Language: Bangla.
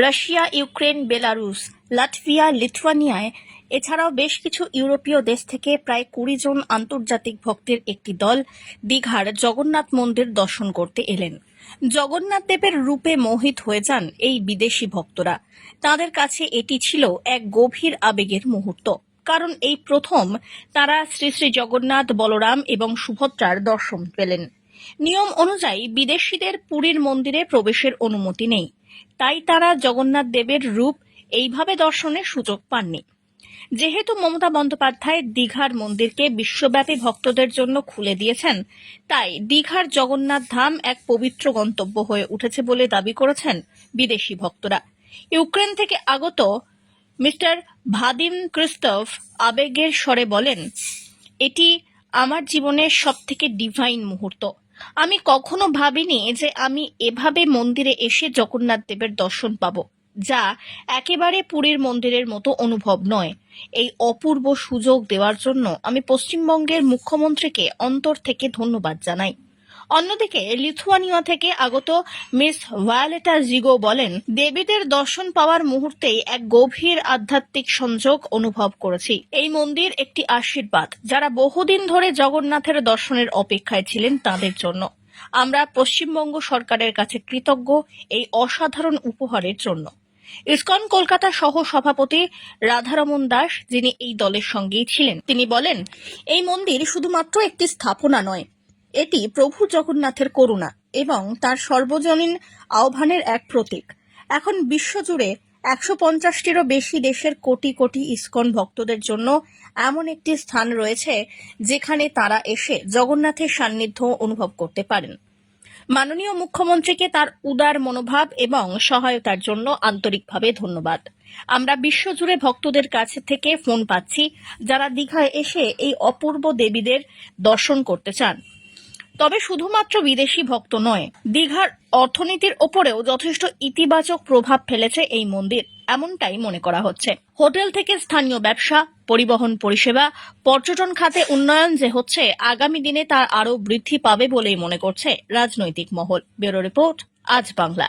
রাশিয়া, ইউক্রেন বেলারুস লাটভিয়া, লিথুয়ানিয়ায়, এছাড়াও বেশ কিছু ইউরোপীয় দেশ থেকে প্রায় কুড়ি জন আন্তর্জাতিক ভক্তের একটি দল দীঘার জগন্নাথ মন্দির দর্শন করতে এলেন। জগন্নাথ দেবের রূপে মোহিত হয়ে যান এই বিদেশি ভক্তরা। তাদের কাছে এটি ছিল এক গভীর আবেগের মুহূর্ত। কারণ এই প্রথম তারা শ্রী শ্রী জগন্নাথ, বলরাম এবং সুভদ্রার দর্শন পেলেন। নিয়ম অনুযায়ী বিদেশিদের পুরীর মন্দিরে প্রবেশের অনুমতি নেই। তাই তারা জগন্নাথ দেবের রূপ এইভাবে দর্শনের সুযোগ পাননি। যেহেতু মমতা বন্দ্যোপাধ্যায় দীঘার মন্দিরকে বিশ্বব্যাপী ভক্তদের জন্য খুলে দিয়েছেন, তাই দীঘার জগন্নাথ ধাম এক পবিত্র গন্তব্য হয়ে উঠেছে বলে দাবি করেছেন বিদেশি ভক্তরা। ইউক্রেন থেকে আগত মিস্টার ভাদিম ক্রিস্তফ আবেগের স্বরে বলেন, এটি আমার জীবনের সব থেকে ডিভাইন মুহূর্ত। আমি কখনো ভাবিনি যে আমি এভাবে মন্দিরে এসে জগন্নাথ দেবের দর্শন পাব, যা একেবারে পুরীর মন্দিরের মতো অনুভব নয়। এই অপূর্ব সুযোগ দেওয়ার জন্য আমি পশ্চিমবঙ্গের মুখ্যমন্ত্রীকে অন্তর থেকে ধন্যবাদ জানাই। অন্যদিকে লিথুয়ানিয়া থেকে আগত মিস ভায়োলেটা জিগো বলেন, দেবীদের দর্শন পাওয়ার মুহূর্তেই এক গভীর আধ্যাত্মিক সংযোগ অনুভব করেছি। এই মন্দির একটি আশীর্বাদ, যারা বহুদিন ধরে জগন্নাথের দর্শনের অপেক্ষায় ছিলেন তাদের জন্য। আমরা পশ্চিমবঙ্গ সরকারের কাছে কৃতজ্ঞ এই অসাধারণ উপহারের জন্য। ইসকন কলকাতা সহ সভাপতি রাধারমন দাস, যিনি এই দলের সঙ্গেই ছিলেন, তিনি বলেন, এই মন্দির শুধুমাত্র একটি স্থাপনা নয় এটি প্রভু জগন্নাথের করুণা এবং তার সর্বজনীন আহ্বানের এক প্রতীক। এখন বিশ্বজুড়ে একশো পঞ্চাশটিরও বেশি দেশের কোটি কোটি ইসকন ভক্তদের জন্য এমন একটি স্থান রয়েছে যেখানে তারা এসে জগন্নাথের সান্নিধ্য অনুভব করতে পারেন। মাননীয় মুখ্যমন্ত্রীকে তার উদার মনোভাব এবং সহায়তার জন্য আন্তরিকভাবে ধন্যবাদ। আমরা বিশ্বজুড়ে ভক্তদের কাছে থেকে ফোন পাচ্ছি যারা দীঘায় এসে এই অপূর্ব দেবীদের দর্শন করতে চান। তবে শুধুমাত্র বিদেশি ভক্ত নয়, দীঘার অর্থনীতির ওপরেও যথেষ্ট ইতিবাচক প্রভাব ফেলেছে এই মন্দির, এমনটাই মনে করা হচ্ছে। হোটেল থেকে স্থানীয় ব্যবসা, পরিবহন পরিষেবা, পর্যটন খাতে উন্নয়ন যে হচ্ছে, আগামী দিনে তার আরও বৃদ্ধি পাবে বলেই মনে করছে রাজনৈতিক মহল। ব্যুরো রিপোর্ট, আজ বাংলা।